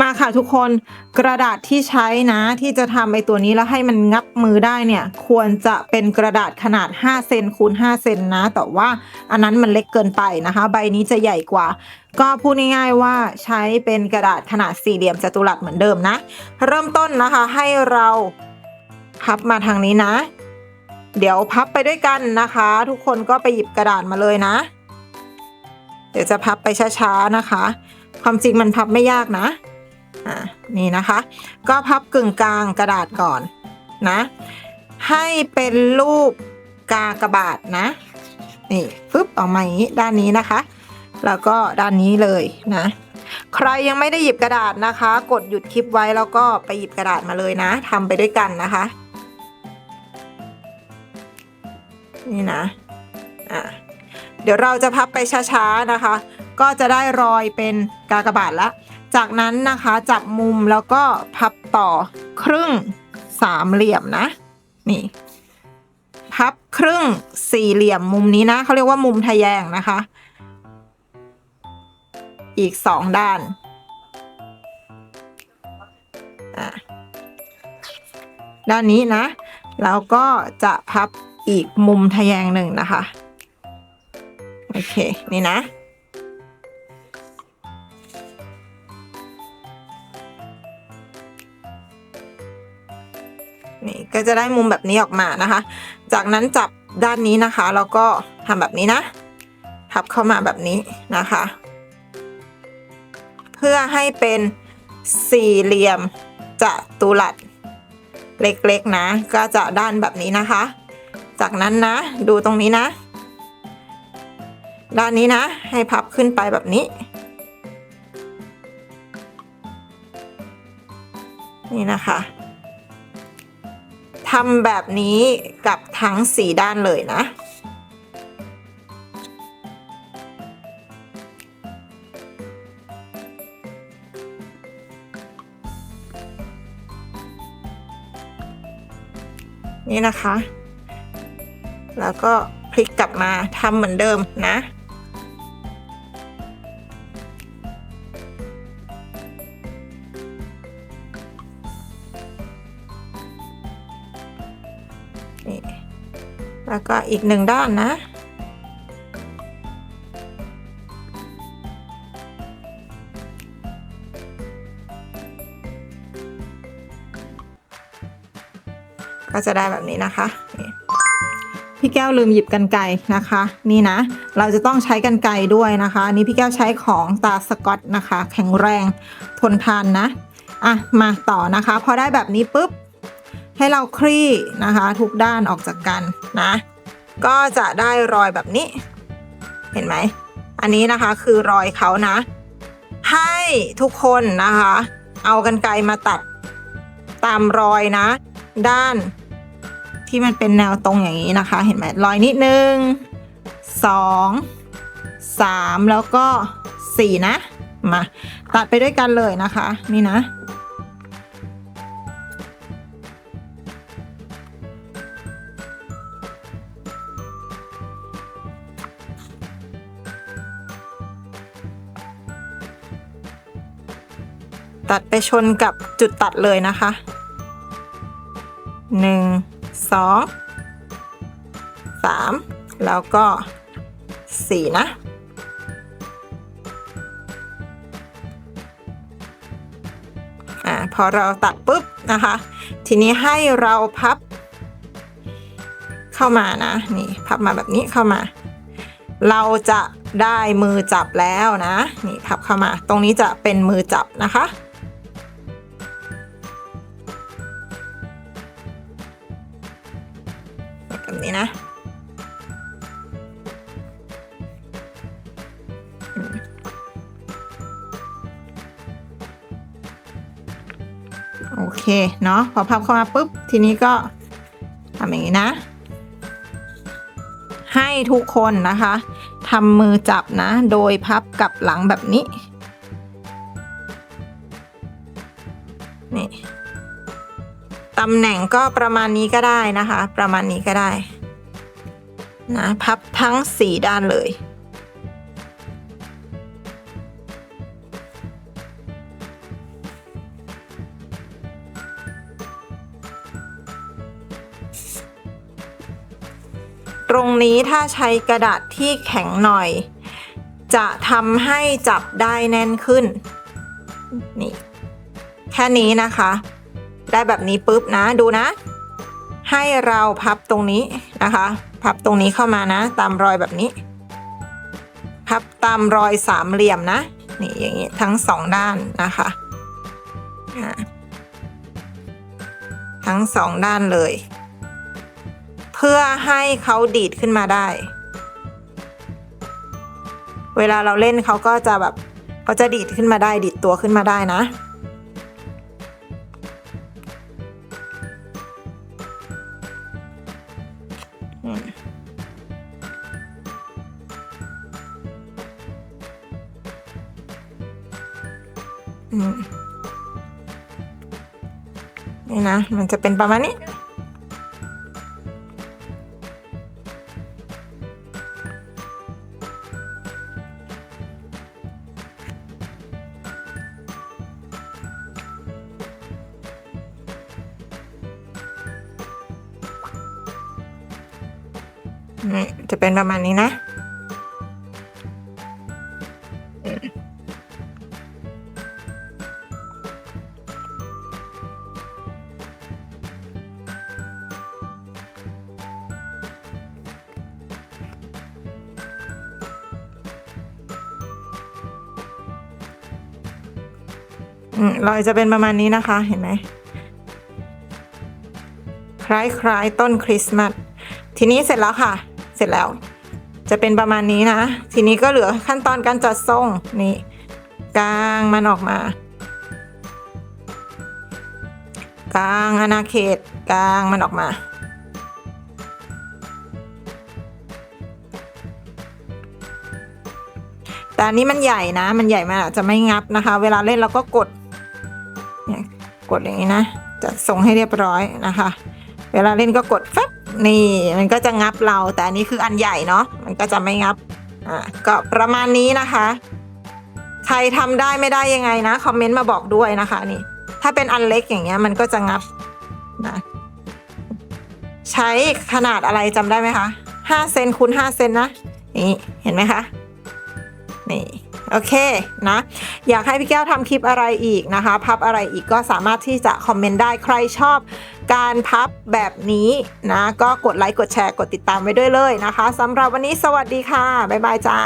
มาค่ะทุกคนกระดาษที่ใช้นะที่จะทำไอตัวนี้แล้วให้มันงับมือได้เนี่ยควรจะเป็นกระดาษขนาด 5 เซนคูณ 5 เซนนะ แต่ว่าอันนั้นมันเล็กเกินไปนะคะ ใบนี้จะใหญ่กว่า ก็พูดง่ายๆว่าใช้เป็นกระดาษขนาดสี่เหลี่ยมจัตุรัสเหมือนเดิมนะ เริ่มต้นนะคะให้เราพับมาทางนี้นะ เดี๋ยวพับไปด้วยกันนะคะ ทุกคนก็ไปหยิบกระดาษมาเลยนะ เดี๋ยวจะพับไปช้าๆนะคะ ความจริงมันพับไม่ยากนะ อ่านี่นะคะ ก็พับกึ่งกลางกระดาษก่อนนะ ให้เป็นรูปกากบาทนะ นี่ปึ๊บออกมาอย่างนี้ด้านนี้นะคะ แล้วก็ด้านนี้เลยนะ ใครยังไม่ได้หยิบกระดาษนะคะ กดหยุดคลิปไว้แล้วก็ไปหยิบกระดาษมาเลยนะทำไปด้วยกันนะคะ นี่นะอะเดี๋ยวเราจะพับไปช้าๆนะคะ ก็จะได้รอยเป็นกากบาทละ จากนั้นนะคะจับมุมแล้วก็พับต่อครึ่งสามเหลี่ยมนะ นี่ พับครึ่งสี่เหลี่ยมมุมนี้นะเขาเรียกว่ามุมทะแยงนะคะ อีกสองด้านด้านนี้นะ แล้วก็จะพับอีกมุมทะแยงหนึ่งนะคะ โอเค นี่นะ นี่ก็จะได้มุมแบบนี้ออกมานะคะ จากนั้นจับด้านนี้นะคะแล้วก็ทำแบบนี้นะพับเข้ามาแบบนี้นะคะ เพื่อให้เป็นสี่เหลี่ยมจัตุรัสเล็กๆนะ ก็จะด้านแบบนี้นะคะ จากนั้นนะดูตรงนี้นะ ด้านนี้นะ ให้พับขึ้นไปแบบนี้ นี่นะคะ ทำแบบนี้กับทั้งสี่ด้านเลยนะ นี่นะคะ แล้วก็พลิกกลับมาทำเหมือนเดิมนะ นี่แล้วก็อีกหนึ่งด้านนะ ก็จะได้แบบนี้นะคะนี่พี่แก้วลืมหยิบกันไกรนะคะ นี่นะ เราจะต้องใช้กันไกรด้วยนะคะนนี้พี่แก้วใช้ของตาสกอตนะคะ แข็งแรงทนทานนะอะมาต่อนะคะ พอได้แบบนี้ปุ๊บ ให้เราคลี่นะคะ ทุกด้านออกจากกันนะ ก็จะได้รอยแบบนี้ เห็นไหม อันนี้นะคะคือรอยเขานะ ให้ทุกคนนะคะ เอากันไกรมาตัดตามรอยนะ ด้านที่มันเป็นแนวตรงอย่างนี้นะคะ เห็นไหมรอยนิดนึงสองสามแล้วก็สี่นะมาตัดไปด้วยกันเลยนะคะ นี่นะ ตัดไปชนกับจุดตัดเลยนะคะหนึ่งสองสามแล้วก็สี่นะ อ่า พอเราตัดปุ๊บนะคะ ทีนี้ให้เราพับ เข้ามานะ นี่ พับมาแบบนี้เข้ามา เราจะได้มือจับแล้วนะ นี่พับเข้ามา ตรงนี้จะเป็นมือจับนะคะ แบบนี้นะโอเคเนาะพอพับเข้ามาปุ๊บ ทีนี้ก็ทำอย่างนี้นะ ให้ทุกคนนะคะทำมือจับนะ โดยพับกับหลังแบบนี้นี่ ตำแหน่งก็ประมาณนี้ก็ได้นะคะ ประมาณนี้ก็ได้นะพับทั้ง 4 ด้านเลย ตรงนี้ถ้าใช้กระดาษที่แข็งหน่อย จะทำให้จับได้แน่นขึ้น นี่ แค่นี้นะคะ ได้แบบนี้ปุ๊บนะดูนะ ให้เราพับตรงนี้นะคะ พับตรงนี้เข้ามานะ ตามรอยแบบนี้ พับตามรอยสามเหลี่ยมนะนี่อย่างนี้ทั้งสองด้านนะคะทั้งสองด้านเลย เพื่อให้เขาดีดขึ้นมาได้ เวลาเราเล่นเขาก็จะแบบเขาจะดีดขึ้นมาได้ดีดตัวขึ้นมาได้นะ นี่นะ มันจะเป็นประมาณนี้ นี่จะเป็นประมาณนี้นะ รอยจะเป็นประมาณนี้นะคะ เห็นไหม คล้ายๆต้นคริสต์มาสทีนี้เสร็จแล้วค่ะ สร็จแล้ว จะเป็นประมาณนี้นะ ทีนี้ก็เหลือขั้นตอนการจัดทรงนี่กลางมันออกมากลางอาณาเขตกลางมันออกมา แต่นี้มันใหญ่นะ มันใหญ่มากจะไม่งับนะคะ เวลาเล่นเราก็กดเนี่ยกดอย่างนี้นะ จัดทรงให้เรียบร้อยนะคะ เวลาเล่นก็กดแฟบ นี่มันก็จะงับเราแต่อันนี้คืออันใหญ่เนาะมันก็จะไม่งับอ่าก็ประมาณนี้นะคะ ใครทำได้ไม่ได้ยังไงนะคอมเมนต์มาบอกด้วยนะคะนี่ ถ้าเป็นอันเล็กอย่างเงี้ยมันก็จะงับนะใช้ขนาดอะไรจำได้ไหมคะห้าเซนคูณห้าเซนนะนี่เห็นไหมคะนี่โอเคนะ อยากให้พี่แก้วทำคลิปอะไรอีกนะคะ พับอะไรอีกก็สามารถที่จะคอมเมนต์ได้ใครชอบ การพับแบบนี้นะ ก็กดไลค์กดแชร์กดติดตามไว้ด้วยเลยนะคะสำหรับวันนี้สวัสดีค่ะ บ๊ายบายจ้า